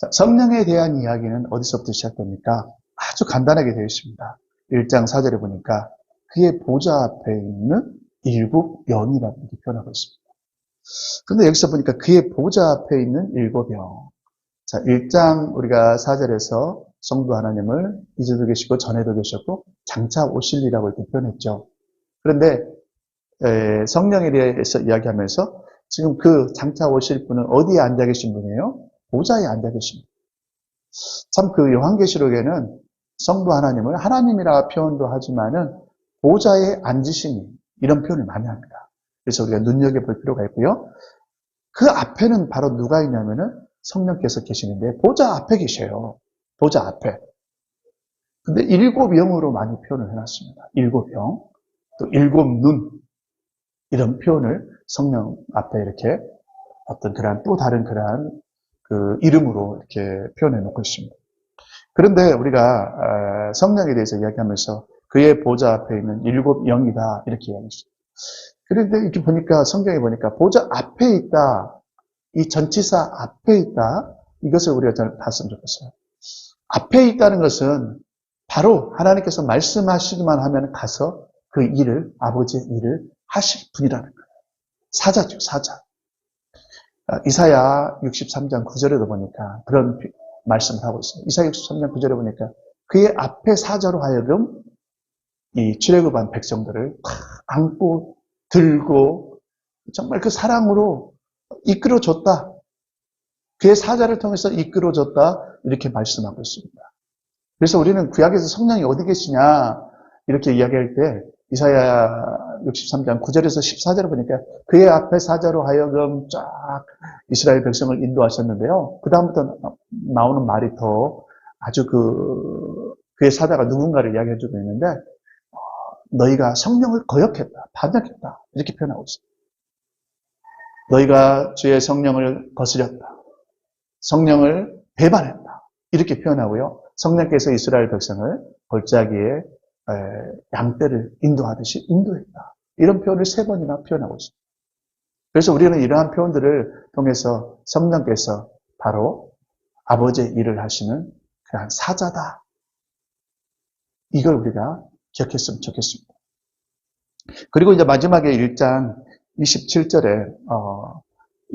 자, 성령에 대한 이야기는 어디서부터 시작됩니까? 아주 간단하게 되어 있습니다. 1장 4절에 보니까 그의 보좌 앞에 있는 일곱 영이라고 표현하고 있습니다. 그런데 여기서 보니까 그의 보좌 앞에 있는 일곱 영. 자, 1장 우리가 4절에서 성도 하나님을 이제도 계시고 전에도 계셨고 장차 오실리라고 이렇게 표현했죠. 그런데 에, 성령에 대해서 이야기하면서 지금 그 장차 오실 분은 어디에 앉아 계신 분이에요? 보좌에 앉아 계십니다. 참 그 요한계시록에는 성도 하나님을 하나님이라 표현도 하지만은 보좌에 앉으시니 이런 표현을 많이 합니다. 그래서 우리가 눈여겨볼 필요가 있고요. 그 앞에는 바로 누가 있냐면은 성령께서 계시는데 보좌 앞에 계셔요. 보좌 앞에. 근데 일곱 영으로 많이 표현을 해놨습니다. 일곱 영, 또 일곱 눈 이런 표현을 성령 앞에 이렇게 어떤 그러한 또 다른 그러한 그 이름으로 이렇게 표현해 놓고 있습니다. 그런데 우리가 어, 성령에 대해서 이야기하면서 그의 보좌 앞에 있는 일곱 영이다 이렇게 이야기했습니다. 그런데 이렇게 보니까 성경에 보니까 보좌 앞에 있다 이 전치사 앞에 있다 이것을 우리가 잘 봤으면 좋겠어요. 앞에 있다는 것은 바로 하나님께서 말씀하시기만 하면 가서 그 일을 아버지의 일을 하실 분이라는 거예요. 사자죠 사자. 아, 이사야 63장 9절에도 보니까 그런 말씀을 하고 있어요. 이사야 63장 9절에 보니까 그의 앞에 사자로 하여금 이 출애굽한 백성들을 안고 들고 정말 그 사랑으로 이끌어줬다. 그의 사자를 통해서 이끌어줬다. 이렇게 말씀하고 있습니다. 그래서 우리는 구약에서 성령이 어디 계시냐 이렇게 이야기할 때 이사야 63장 9절에서 14절을 보니까 그의 앞에 사자로 하여금 쫙 이스라엘 백성을 인도하셨는데요. 그 다음부터 나오는 말이 더 아주 그 그의 사자가 누군가를 이야기해 주고 있는데 어, 너희가 성령을 거역했다, 반역했다 이렇게 표현하고 있습니다. 너희가 주의 성령을 거스렸다. 성령을 배반했다. 이렇게 표현하고요. 성령께서 이스라엘 백성을 골짜기에 양떼를 인도하듯이 인도했다. 이런 표현을 세 번이나 표현하고 있습니다. 그래서 우리는 이러한 표현들을 통해서 성령께서 바로 아버지의 일을 하시는 그러한 사자다. 이걸 우리가 기억했으면 좋겠습니다. 그리고 이제 마지막에 1장 27절에 어,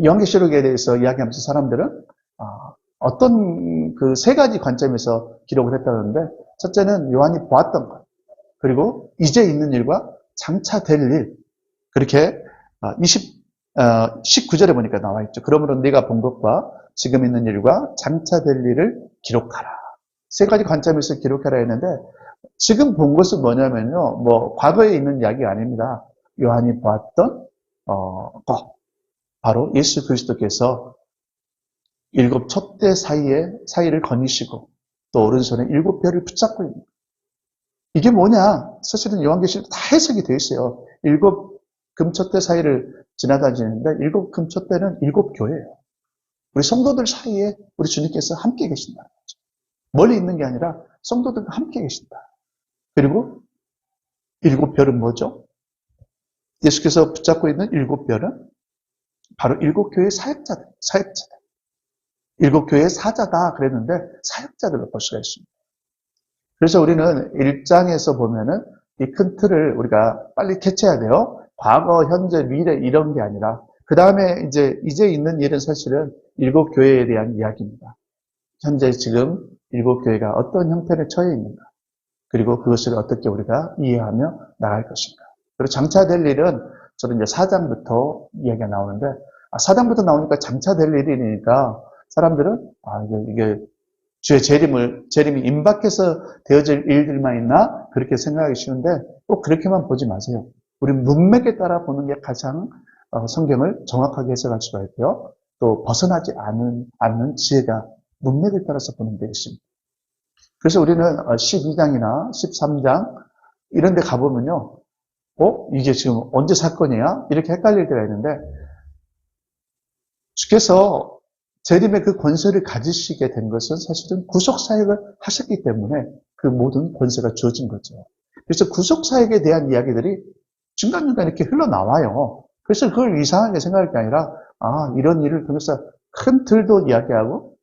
연계시록에 대해서 이야기하면서 사람들은 어, 떤 그 세 가지 관점에서 기록을 했다는데 첫째는 요한이 보았던 것 그리고 이제 있는 일과 장차 될 일 그렇게 20 어, 19절에 어, 보니까 나와 있죠. 그러므로 네가 본 것과 지금 있는 일과 장차 될 일을 기록하라. 세 가지 관점에서 기록하라 했는데 지금 본 것은 뭐냐면요. 뭐 과거에 있는 이야기가 아닙니다. 요한이 보았던 어, 것. 바로 예수 그리스도께서 일곱 촛대 사이에 사이를 거니시고 또 오른손에 일곱 별을 붙잡고 있는 이게 뭐냐? 사실은 요한계시록 다 해석이 되어 있어요. 일곱 금촛대 사이를 지나다니는데 일곱 금촛대는 일곱 교회예요. 우리 성도들 사이에 우리 주님께서 함께 계신다는 거죠. 멀리 있는 게 아니라 성도들과 함께 계신다. 그리고 일곱 별은 뭐죠? 예수께서 붙잡고 있는 일곱 별은 바로 일곱 교회의 사역자들, 사역자들. 일곱 교회의 사자다 그랬는데 사역자들로 볼 수가 있습니다. 그래서 우리는 일장에서 보면은 이 큰 틀을 우리가 빨리 캐치해야 돼요. 과거, 현재, 미래 이런 게 아니라 그 다음에 이제 이제 있는 일은 사실은 일곱 교회에 대한 이야기입니다. 현재 지금 일곱 교회가 어떤 형편에 처해 있는가 그리고 그것을 어떻게 우리가 이해하며 나갈 것인가. 그리고 장차 될 일은 저는 이제 사장부터 이야기가 나오는데 아, 사장부터 나오니까 장차 될 일이니까 사람들은 아 이게, 이게 주의 재림을 재림이 임박해서 되어질 일들만 있나 그렇게 생각하기 쉬운데 꼭 그렇게만 보지 마세요. 우리 문맥에 따라 보는 게 가장 어, 성경을 정확하게 해석할 수가 있고요. 또 벗어나지 않은, 않는 지혜가 문맥에 따라서 보는 데 있습니다. 그래서 우리는 12장이나 어, 13장 이런 데 가보면요. 어? 이게 지금 언제 사건이야? 이렇게 헷갈릴 때가 있는데 주께서 재림의 그 권세를 가지시게 된 것은 사실은 구속사역을 하셨기 때문에 그 모든 권세가 주어진 거죠. 그래서 구속사역에 대한 이야기들이 중간중간 이렇게 흘러나와요. 그래서 그걸 이상하게 생각할 게 아니라, 아, 이런 일을 통해서 큰 틀도 이야기하고,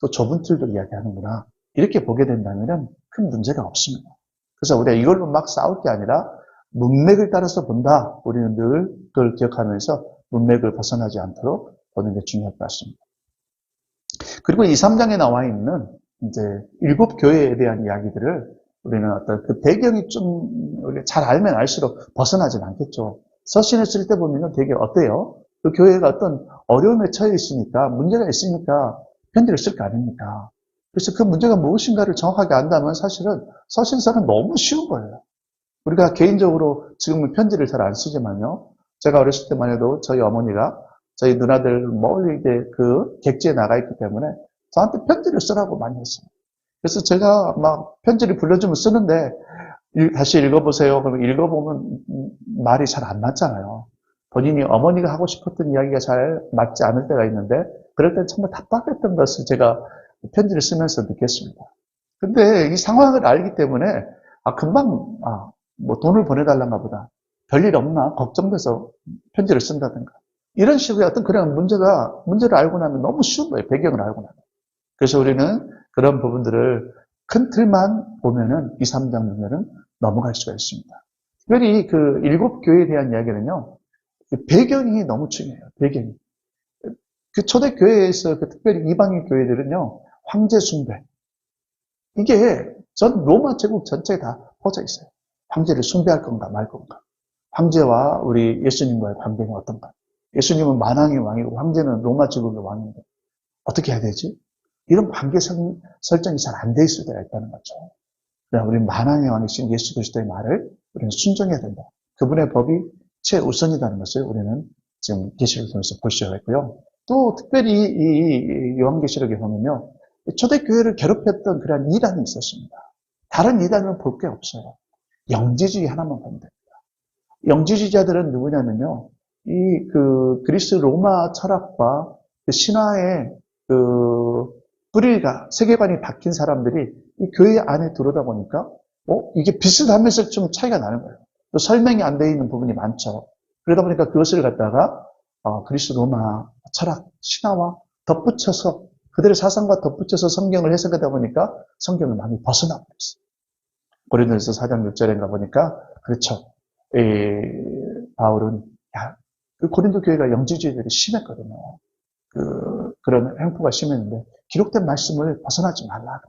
또 좁은 틀도 이야기하는구나. 이렇게 보게 된다면 큰 문제가 없습니다. 그래서 우리가 이걸로 막 싸울 게 아니라 문맥을 따라서 본다. 우리는 늘 그걸 기억하면서 문맥을 벗어나지 않도록 보는 게 중요할 것 같습니다. 그리고 이 3장에 나와 있는 이제 일곱 교회에 대한 이야기들을 우리는 어떤 그 배경이 좀잘 알면 알수록 벗어나진 않겠죠. 서신을 쓸 때 보면 되게 어때요? 그 교회가 어떤 어려움에 처해 있으니까 문제가 있으니까 편지를 쓸 거 아닙니까? 그래서 그 문제가 무엇인가를 정확하게 안다면 사실은 서신서는 너무 쉬운 거예요. 우리가 개인적으로 지금은 편지를 잘 안 쓰지만요. 제가 어렸을 때만 해도 저희 어머니가 저희 누나들 멀리 이제 그 객지에 나가 있기 때문에 저한테 편지를 쓰라고 많이 했어요. 그래서 제가 막 편지를 불러주면 쓰는데 일- 다시 읽어보세요. 그러면 읽어보면 음, 말이 잘 안 맞잖아요. 본인이 어머니가 하고 싶었던 이야기가 잘 맞지 않을 때가 있는데 그럴 땐 정말 답답했던 것을 제가 편지를 쓰면서 느꼈습니다. 근데 이 상황을 알기 때문에 아 금방 아 뭐 돈을 보내달란가 보다 별일 없나 걱정돼서 편지를 쓴다든가 이런 식의 어떤 그런 문제가 문제를 알고 나면 너무 쉬운 거예요 배경을 알고 나면 그래서 우리는 그런 부분들을 큰 틀만 보면은 2, 3장 보면은 넘어갈 수가 있습니다. 특별히 그 일곱 교회에 대한 이야기는요, 그 배경이 너무 중요해요. 배경이. 그 초대 교회에서 그 특별히 이방인 교회들은요, 황제 숭배. 이게 전 로마 제국 전체에 다 퍼져 있어요. 황제를 숭배할 건가 말 건가. 황제와 우리 예수님과의 관계는 어떤가. 예수님은 만왕의 왕이고 황제는 로마 제국의 왕인데 어떻게 해야 되지? 이런 관계 설- 설정이 잘 안 돼 있을 때가 있다는 거죠. 그러나 우리는 만왕의 왕이신 예수 그리스도의 말을 우리는 순종해야 된다. 그분의 법이 최우선이라는 것을 우리는 지금 계시를 통해서 볼 수가 있고요. 또 특별히 이- 이 요한계시록에 보면요. 초대교회를 괴롭혔던 그런 이단이 있었습니다. 다른 이단은 볼 게 없어요. 영지주의 하나만 보면 됩니다. 영지주의자들은 누구냐면요. 이 그 그리스 로마 철학과 그 신화의 그 뿌리가 세계관이 바뀐 사람들이 이 교회 안에 들어오다 보니까 어 이게 비슷하면서 좀 차이가 나는 거예요. 또 설명이 안 되어 있는 부분이 많죠. 그러다 보니까 그것을 갖다가 어, 그리스 로마 철학 신화와 덧붙여서 그들의 사상과 덧붙여서 성경을 해석하다 보니까 성경을 많이 벗어나 버렸어요. 고린도서 4장 6절인가 보니까 그렇죠. 이 바울은 야, 그 고린도 교회가 영지주의들이 심했거든요. 그 그런 행포가 심했는데 기록된 말씀을 벗어나지 말라.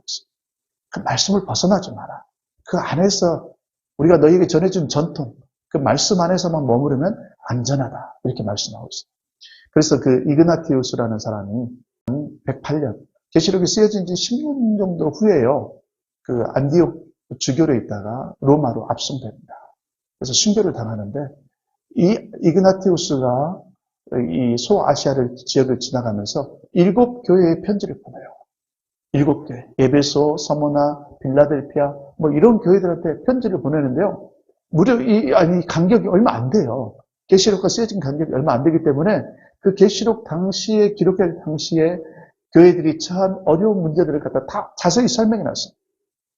그 말씀을 벗어나지 마라. 그 안에서 우리가 너희에게 전해준 전통, 그 말씀 안에서만 머무르면 안전하다. 이렇게 말씀하고 있어요. 그래서 그 이그나티우스라는 사람이 108년, 계시록이 쓰여진 지 10년 정도 후에요. 그 안디옥 주교로 있다가 로마로 압송됩니다. 그래서 순교를 당하는데 이 이그나티우스가 이 소아시아를 지역을 지나가면서 일곱 교회에 편지를 보내요. 일곱 교회, 에베소, 서모나, 빌라델피아, 뭐 이런 교회들한테 편지를 보내는데요. 무려 이 아니 간격이 얼마 안 돼요. 계시록과 쓰여진 간격이 얼마 안 되기 때문에 그 계시록 당시에 기록될 당시에 교회들이 처한 어려운 문제들을 갖다 다 자세히 설명해 놨어요.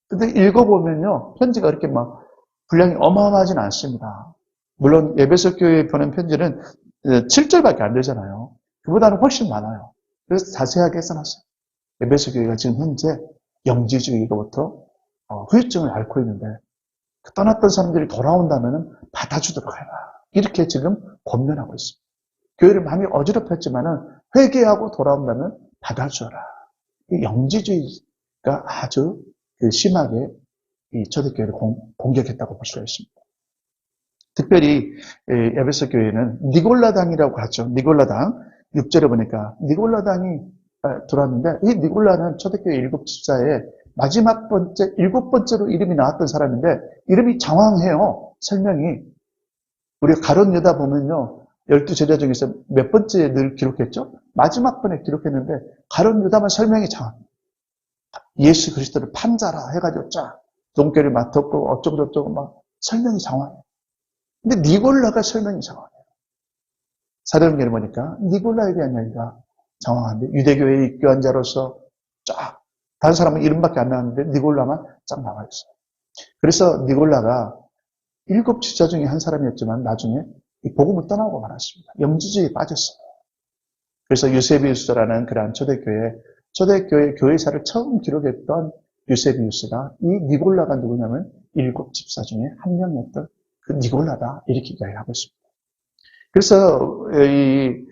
근데 읽어보면요, 편지가 그렇게 막 분량이 어마어마하진 않습니다. 물론 예배석 교회에 보낸 편지는 7절밖에 안 되잖아요. 그보다는 훨씬 많아요. 그래서 자세하게 써놨어요. 에베소 교회가 지금 현재 영지주의로부터 어, 후유증을 앓고 있는데 그 떠났던 사람들이 돌아온다면 받아주도록 해라. 이렇게 지금 권면하고 있습니다. 교회를 많이 어지럽혔지만은 회개하고 돌아온다면 받아주어라. 이 영지주의가 아주 그 심하게 이 초대교회를 공, 공격했다고 볼 수가 있습니다. 특별히 에, 에베소 교회는 니골라당이라고 하죠. 니골라당 6절에 보니까 니골라당이 아, 들어왔는데 이 니골라는 초대교회 일곱 집사의 마지막 번째 일곱 번째로 이름이 나왔던 사람인데 이름이 장황해요. 설명이 우리가 가론 유다 보면요. 열두 제자 중에서 몇 번째 늘 기록했죠? 마지막 번에 기록했는데 가론 유다만 설명이 장황. 예수 그리스도를 판자라 해가지고 쫙 종교를 맡았고 어쩌고 저쩌고 막 설명이 장황해요. 근데 니골라가 설명이 장황해요. 사도행전을 보니까 니골라에 대한 이야기가 장황한데 유대교회에 입교한 자로서 쫙 다른 사람은 이름밖에 안 나왔는데 니골라만 쫙 나와 있어요. 그래서 니골라가 일곱 지자 중에 한 사람이었지만 나중에 이 복음을 떠나고 말았습니다. 영지주의에 빠졌어요. 그래서 유세비우스라는 그러한 초대교회 초대교회 교회사를 처음 기록했던 유세비우스가 이 니골라가 누구냐면 일곱 집사 중에 한 명이었던 그 니골라다 이렇게 이야기하고 있습니다. 그래서 이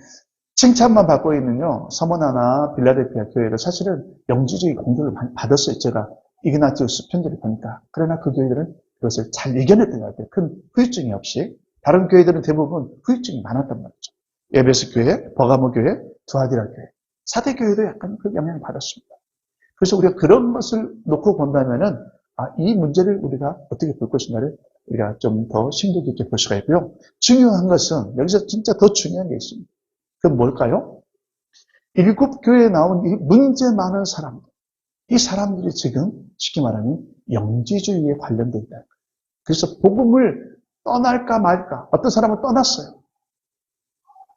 칭찬만 받고 있는요 서머나나 빌라델피아 교회를 사실은 영지주의 공격을 받았어요. 제가 이그나티우스 편지를 보니까 그러나 그 교회들은 그것을 잘 이겨냈던 것 같아요. 큰 후유증이 없이 다른 교회들은 대부분 후유증이 많았단 말이죠. 에베스 교회, 버가모 교회, 두아디라 교회, 사대 교회도 약간 그 영향을 받았습니다. 그래서 우리가 그런 것을 놓고 본다면은 아, 이 문제를 우리가 어떻게 볼 것인가를 우리가 좀 더 심도 깊게 볼 수가 있고요. 중요한 것은 여기서 진짜 더 중요한 게 있습니다. 그건 뭘까요? 일곱 교회에 나온 이 문제 많은 사람들, 이 사람들이 지금 쉽게 말하면 영지주의에 관련되어 있다. 그래서 복음을 떠날까 말까. 어떤 사람은 떠났어요.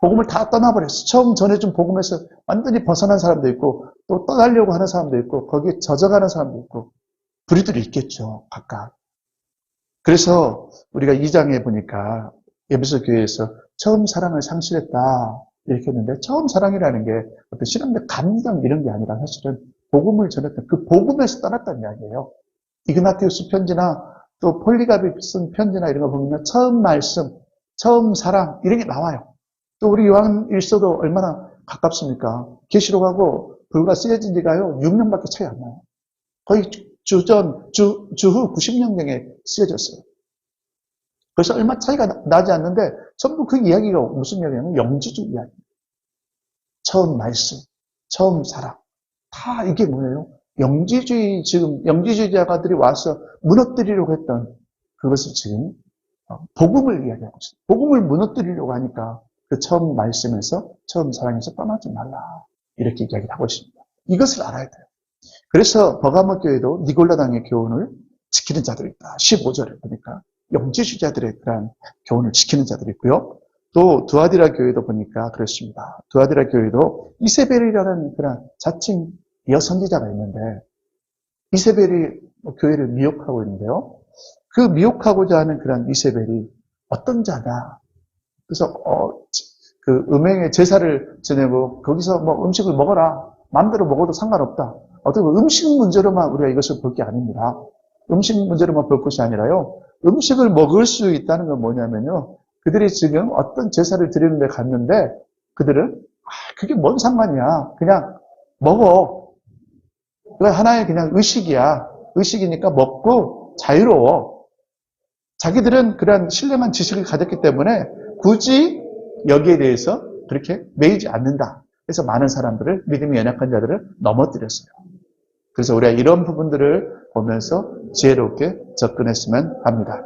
복음을 다 떠나버렸어. 처음 전해준 복음에서 완전히 벗어난 사람도 있고, 또 떠나려고 하는 사람도 있고, 거기에 젖어가는 사람도 있고, 부류들이 있겠죠, 각각. 그래서 우리가 2장에 보니까 예비서 교회에서 처음 사랑을 상실했다. 이렇게 했는데, 처음 사랑이라는 게 어떤 신앙적 감정 이런 게 아니라 사실은 복음을 전했던 그 복음에서 떠났다는 이야기예요. 이그나티우스 편지나 또 폴리가비 쓴 편지나 이런 거 보면 처음 말씀, 처음 사랑 이런 게 나와요. 또 우리 요한 일서도 얼마나 가깝습니까? 계시록하고 불과 쓰여진 지가요 6년밖에 차이 안 나요. 거의 주전 주 주후 90년경에 쓰여졌어요. 그래서 얼마 차이가 나- 나지 않는데 전부 그 이야기가 무슨 이야기냐면 영지주 이야기. 처음 말씀, 처음 사랑. 다 이게 뭐예요? 영지주의, 지금 영지주의자가들이 와서 무너뜨리려고 했던 그것을 지금 어, 복음을 이야기하고 있어요. 복음을 무너뜨리려고 하니까 그 처음 말씀에서, 처음 사랑에서 떠나지 말라. 이렇게 이야기를 하고 있습니다. 이것을 알아야 돼요. 그래서 버가모 교회도 니골라당의 교훈을 지키는 자들이 있다. 15절에 보니까 영지주의자들의 그러한 교훈을 지키는 자들이 있고요. 또 두아디라 교회도 보니까 그렇습니다. 두아디라 교회도 이세벨이라는 그런 자칭 여선지자가 있는데 이세벨이 교회를 미혹하고 있는데요. 그 미혹하고자 하는 그런 이세벨이 어떤 자다. 그래서 어, 그 음행의 제사를 지내고 거기서 뭐 음식을 먹어라. 마음대로 먹어도 상관없다. 어떻게 보면 음식 문제로만 우리가 이것을 볼 게 아닙니다. 음식 문제로만 볼 것이 아니라요. 음식을 먹을 수 있다는 건 뭐냐면요. 그들이 지금 어떤 제사를 드리는 데 갔는데 그들은 아, 그게 뭔 상관이야. 그냥 먹어. 그건 하나의 그냥 의식이야. 의식이니까 먹고 자유로워. 자기들은 그런 신령한 지식을 가졌기 때문에 굳이 여기에 대해서 그렇게 매이지 않는다. 그래서 많은 사람들을 믿음이 연약한 자들을 넘어뜨렸어요. 그래서 우리가 이런 부분들을 보면서 지혜롭게 접근했으면 합니다.